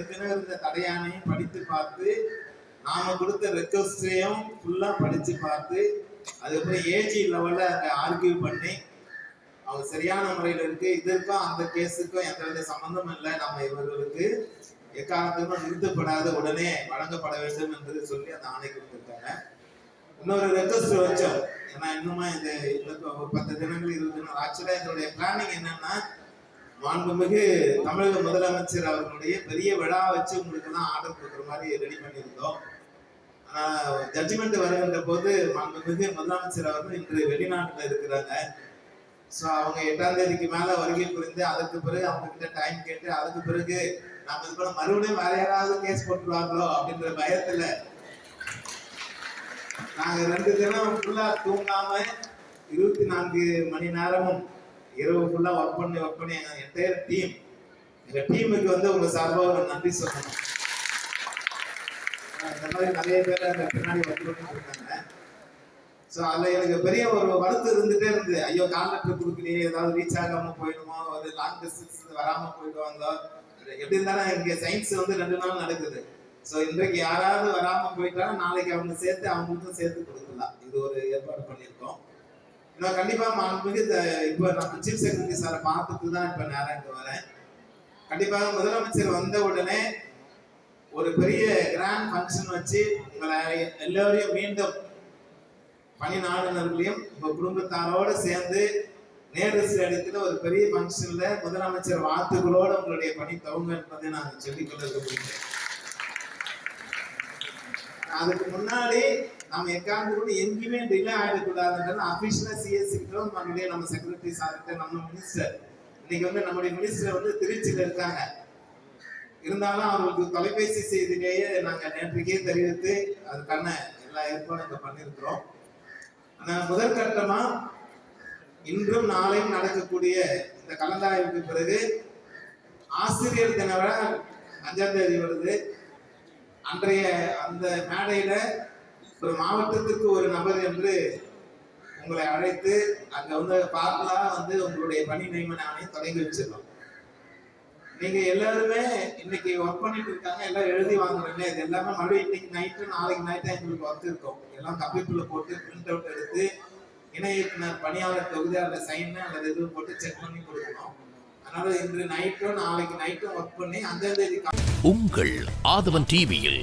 ஏற்கனவே இருந்த தடையானையும் படித்து பார்த்து நாம கொடுத்த ரெக்வஸ்டையும் ஃபுல்லாக படித்து பார்த்து அதுக்கப்புறம் ஏஜி லெவலில் அதை ஆர்கியூ பண்ணி அவங்க சரியான முறையில் இருக்கு இதற்கும் அந்த கேஸுக்கும் எந்த வித சம்பந்தம் இல்லை நம்ம இவர்களுக்கு எக்காரணத்துக்கும் நிறுத்தப்படாத உடனே வழங்கப்பட வேண்டும் என்று சொல்லி அந்த ஆணை கொடுத்துருக்காங்க. இன்னொரு ரெக்வஸ்ட் வச்சோம். ஏன்னா இன்னுமா இந்த இன்னும் பத்து தினங்கள் இருபது தினம் ஆக்சுவலாக இதனுடைய பிளானிங் என்னன்னா மாண்புமிகு தமிழக முதலமைச்சர் அவர்களுடைய பெரிய விழா வச்சு உங்களுக்கு தான் ஆர்டர் கொடுக்குற மாதிரி ரெடி பண்ணியிருந்தோம். ஆனால் ஜட்ஜ்மெண்ட் வருகின்ற போது மாண்புமிகு முதலமைச்சர் அவர்கள் இன்று வெளிநாட்டில் இருக்கிறாங்க. ஸோ அவங்க எட்டாம் தேதிக்கு மேலே வருகை புரிந்து அதற்கு பிறகு அவங்க கிட்ட டைம் கேட்டு அதுக்கு பிறகு நம்ம இது பண்ண மறுபடியும் வேற யாராவது கேஸ் போட்டுருவாங்களோ அப்படின்ற பயத்தில் நாங்கள் ரெண்டு தினம் ஃபுல்லாக தூங்காம இருபத்தி நான்கு மணி நேரமும் இரவு ஃபுல்லா ஒர்க் பண்ணி ஒர்க் பண்ணி எங்க என்டையர் டீம் எங்க டீமுக்கு வந்து உங்க சார்பாக ஒரு நன்றி சொல்லணும். இந்த மாதிரி நிறைய பேர் அந்த பின்னாடி வந்து இருக்காங்க. ஸோ அதில் எனக்கு பெரிய ஒரு வருத்தம் இருந்துட்டே இருந்தது. ஐயோ கால் கொடுக்கலையே ஏதாவது ரீச் ஆகாம போயிடுமோ? ஒரு லாங் டிஸ்டன்ஸ் வராம போயிடுவாங்களோ? எப்படி இருந்தாலும் இங்கே சயின்ஸ் வந்து ரெண்டு நாள் நடக்குது. ஸோ இன்றைக்கு யாராவது வராமல் போயிட்டாலும் நாளைக்கு அவங்க சேர்த்து அவங்களுக்கும் சேர்த்து கொடுக்கலாம். இது ஒரு ஏற்பாடு பண்ணியிருக்கோம். நான் கண்டிப்பா மாண்புமிகு இப்போ நான் சீஃப் செக்ரட்டரி சாரை பார்த்துட்டு தான் இப்போ நேரம் இங்க வரேன். கண்டிப்பாக முதலமைச்சர் வந்த உடனே ஒரு பெரிய கிராண்ட் ஃபங்க்ஷன் வச்சு உங்களை எல்லோரையும் மீண்டும் பணி நாடுநர்களையும் உங்கள் குடும்பத்தாரோட சேர்ந்து நேரு இடத்துல ஒரு பெரிய ஃபங்க்ஷன்ல முதலமைச்சர் வாத்துகளோடு உங்களுடைய பணி தவங்க என்பதை நான் சொல்லிக்கொள்ள விரும்புகிறேன் அதுக்கு முன்னாடி நம்ம எக்காந்து கூட எங்கேயுமே டிலே ஆகிடக்கூடாதுன்றது அபிஷியலா சிஎஸ்சி கிட்ட நம்மளுடைய நம்ம செக்ரட்டரி சார்கிட்ட நம்ம மினிஸ்டர் இன்னைக்கு வந்து நம்முடைய மினிஸ்டர் வந்து திருச்சியில இருக்காங்க. இருந்தாலும் அவர்களுக்கு தொலைபேசி செய்தியிலேயே நாங்கள் நேற்றுக்கே தெரிவித்து அதுக்கான எல்லா ஏற்பாடும் இங்கே பண்ணியிருக்கிறோம். ஆனால் முதற்கட்டமாக இன்றும் நாளையும் நடக்கக்கூடிய இந்த கலந்தாய்வுக்கு பிறகு ஆசிரியர் தின விழா அஞ்சாம் தேதி வருது. அன்றைய அந்த மேடையில ஒரு மாவட்டத்துக்கு ஒரு நபர் என்று உங்களை அழைத்து அங்க வந்து பார்க்கலாம். வந்து உங்களுடைய பணி நியமன ஆணையம் தொடங்கி வச்சிடலாம் நீங்க எல்லாருமே இன்னைக்கு ஒர்க் பண்ணிட்டு இருக்காங்க. எல்லாம் எழுதி வாங்குறீங்க இது எல்லாமே மறுபடியும் இன்னைக்கு நைட்டு நாளைக்கு நைட்டு எங்களுக்கு ஒர்க் இருக்கும். எல்லாம் கம்ப்யூட்டர்ல போட்டு பிரிண்ட் அவுட் எடுத்து இணை இயக்குனர் பணியாளர் தொகுதியாளர் சைன் அல்லது எதுவும் போட்டு செக் பண்ணி கொடுக்கணும். அதனால இன்று நைட்டும் நாளைக்கு நைட்டும் ஒர்க் பண்ணி அந்த தேதி உங்கள் ஆதவன் டிவியில்